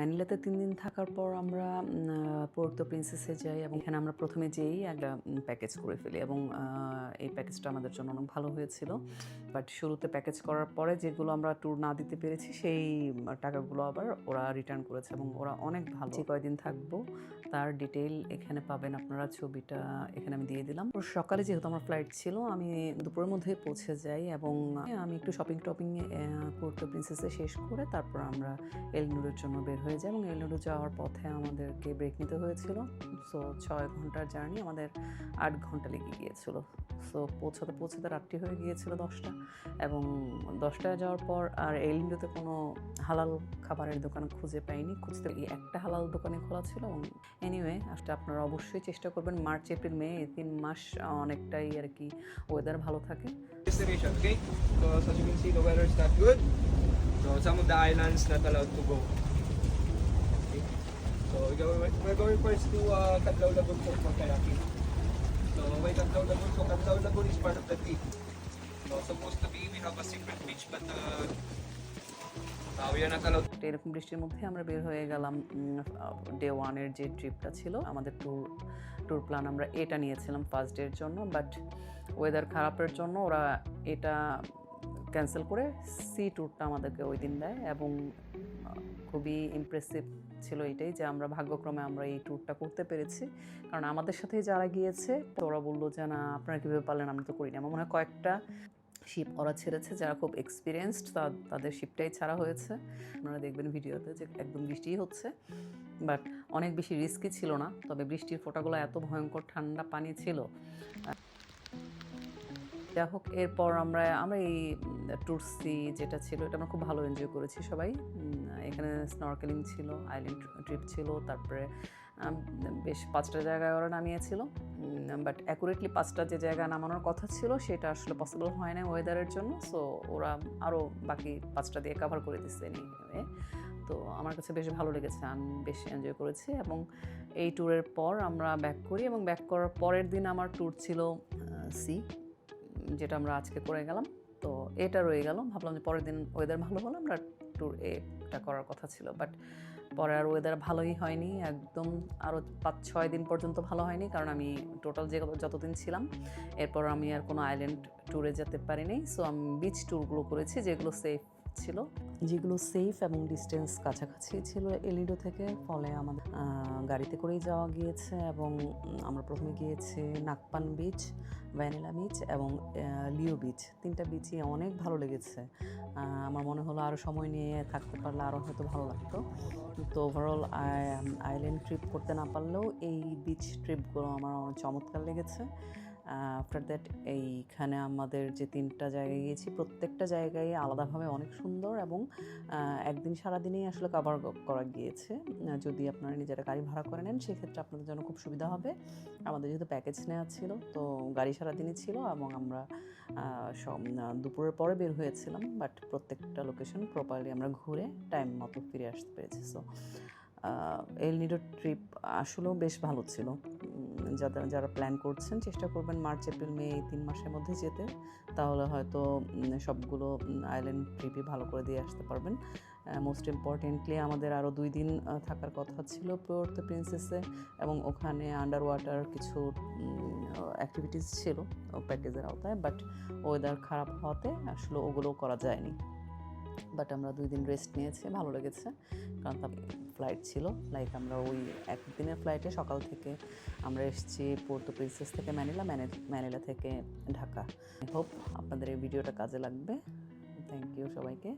ম্যানিলাতে তিন দিন থাকার পর আমরা পোর্তো প্রিন্সেসে যাই এবং এখানে আমরা প্রথমে যেই একটা প্যাকেজ করে ফেলি এবং এই প্যাকেজটা আমাদের জন্য অনেক ভালো হয়েছিল। বাট শুরুতে প্যাকেজ করার পরে যেগুলো আমরা ট্যুর না দিতে পেরেছি, সেই টাকাগুলো আবার ওরা রিটার্ন করেছে এবং ওরা অনেক ভালো। যে কয়দিন থাকব তার ডিটেইল এখানে পাবেন আপনারা, ছবিটা এখানে আমি দিয়ে দিলাম। সকালে যেহেতু আমার ফ্লাইট ছিল, আমি দুপুরের মধ্যে পৌঁছে যাই এবং, আমি একটু শপিং টপিং পোর্তো প্রিন্সেসে শেষ করে তারপর আমরা এলনুরের জন্য বের হয়ে যাই এবং এলনুরু যাওয়ার পথে আমাদেরকে ব্রেক নিতে হয়েছিল। সো ছয় ঘণ্টার জার্নি আমাদের আট ঘণ্টা লেগে গিয়েছিল। সো পৌঁছাতে পৌঁছাতে রাত্রি হয়ে গিয়েছিল দশটা এবং দশটায় যাওয়ার পর আর এলনুরুতে কোনো হালাল খাবারের দোকান খুঁজে পাইনি। খুঁজতে একটা হালাল দোকানে খোলা ছিল এবং এনিওয়ে আসলে আপনারা অবশ্যই চেষ্টা করবেন। মার্চ, এপ্রিল, মে এই তিন মাস অনেকটাই আর কি ওয়েদার ভালো থাকে. So some of the islands not allowed to go. We're going, first to uh, Catlaw Lagoon for, for kayaking. So by Catlaw Lagoon, so Catlaw Lagoon is part of the trip. So supposed to be, we have a secret beach, but uh, uh, এরকম বৃষ্টির মধ্যে আমরা বের হয়ে গেলাম day ওয়ানের যে ট্রিপটা ছিল আমাদের ট্যুর ট্যুর প্ল্যান আমরা এটা নিয়েছিলাম ফার্স্ট ডের জন্য বাট ওয়েদার খারাপের জন্য ওরা এটা ক্যান্সেল করে সি ট্যুরটা আমাদেরকে ওই দিন দেয় এবং খুবই ইমপ্রেসিভ ছিল এটাই যে আমরা ভাগ্যক্রমে আমরা এই ট্যুরটা করতে পেরেছি। কারণ আমাদের সাথে যারা গিয়েছে, ওরা বলল যে, না, আপনারা কীভাবে পারলেন? আমি তো করিনি। আমার মনে হয় কয়েকটা শিপ ওরা ছেড়েছে যারা খুব এক্সপিরিয়েন্সড তাদের শিপটাই ছাড়া হয়েছে। আপনারা দেখবেন ভিডিওতে যে একদম বৃষ্টিই হচ্ছে। বাট অনেক বেশি রিস্কি ছিল না। তবে বৃষ্টির ফোঁটাগুলো এত ভয়ঙ্কর ঠান্ডা পানি ছিল। যাই হোক, এরপর আমরা আমরা এই টুরসি যেটা ছিল, এটা আমরা খুব ভালো এনজয় করেছি সবাই। এখানে স্নরকেলিং ছিল আইল্যান্ড ট্রিপ ছিল, তারপরে বেশ পাঁচটা জায়গায় ওরা নামিয়েছিল। বাট অ্যাকুরেটলি পাঁচটা যে জায়গায় নামানোর কথা ছিল, সেটা আসলে পসিবল হয় না ওয়েদারের জন্য। সো ওরা আরও বাকি পাঁচটা দিয়ে কভার করে দিচ্ছে। তো আমার কাছে বেশ ভালো লেগেছে, আমি বেশ এনজয় করেছি। এবং এই ট্যুরের পর আমরা ব্যাক করি, এবং ব্যাক করার পরের দিন আমার ট্যুর ছিল সি যেটা আমরা আজকে করে গেলাম। তো এটা রয়ে গেল। ভাবলাম যে পরের দিন ওয়েদার ভালো হলো আমরা ট্যুর এটা করার কথা ছিল। বাট পরে আর ওয়েদার ভালোই হয়নি। একদম আরও পাঁচ ছয় দিন পর্যন্ত ভালো হয়নি। কারণ আমি টোটাল যে যতদিন ছিলাম, এরপর আমি আর কোনো আইল্যান্ড ট্যুরে যেতে পারিনি। সো আমি বিচ ট্যুরগুলো করেছি, যেগুলো সেফ ছিল, যেগুলো সেফ এবং ডিস্টেন্স কাছাকাছি ছিল এলিডো থেকে। ফলে আমাদের গাড়িতে করেই যাওয়া গিয়েছে এবং আমরা প্রথমে গিয়েছি নাকপান বিচ ভ্যানিলা বিচ এবং লিও বিচ তিনটা বিচই অনেক ভালো লেগেছে। আমার মনে হলো আরও সময় নিয়ে থাকতে পারলে আরও হয়তো ভালো লাগতো। তো ওভারঅল আইল্যান্ড ট্রিপ করতে না পারলেও এই বিচ ট্রিপগুলো আমার চমৎকার লেগেছে। আফটার দ্যাট এইখানে আমাদের যে তিনটা জায়গায় গিয়েছি, প্রত্যেকটা জায়গায় আলাদাভাবে অনেক সুন্দর এবং একদিন সারাদিনেই আসলে কভার করা গিয়েছে। যদি আপনারা নিজেরা গাড়ি ভাড়া করে নেন, সেক্ষেত্রে আপনাদের জন্য খুব সুবিধা হবে। আমাদের যেহেতু প্যাকেজ নেওয়া ছিল, তো গাড়ি সারাদিনই ছিল এবং আমরা সব দুপুরের পরে বের হয়েছিলাম বাট প্রত্যেকটা লোকেশন প্রপারলি আমরা ঘুরে টাইম মতো ফিরে আসতে পেরেছি। সো এল নিডো ট্রিপ আসলেও বেশ ভালো ছিল। যারা যারা প্ল্যান করছেন, চেষ্টা করবেন মার্চ, এপ্রিল, মে এই তিন মাসের মধ্যে যেতে। তাহলে হয়তো সবগুলো আইল্যান্ড ট্রিপই ভালো করে দিয়ে আসতে পারবেন। মোস্ট ইম্পর্টেন্টলি আমাদের আরও দুই দিন থাকার কথা ছিল পোর্তো প্রিন্সেসে এবং ওখানে আন্ডার ওয়াটার কিছু অ্যাক্টিভিটিস ছিল প্যাকেজের আওতায় বাট ওয়েদার খারাপ হওয়াতে আসলে ওগুলো করা যায়নি। বাট আমরা দুই দিন রেস্ট নিয়েছি, ভালো লেগেছে। কারণ তার ফ্লাইট ছিল লাইক আমরা ওই একদিনের ফ্লাইটে সকাল থেকে আমরা এসেছি পোর্তো প্রিন্সেস থেকে ম্যানিলা ম্যানে- ম্যানিলা থেকে ঢাকা হোপ আপনাদের এই ভিডিওটা কাজে লাগবে। থ্যাংক ইউ সবাইকে।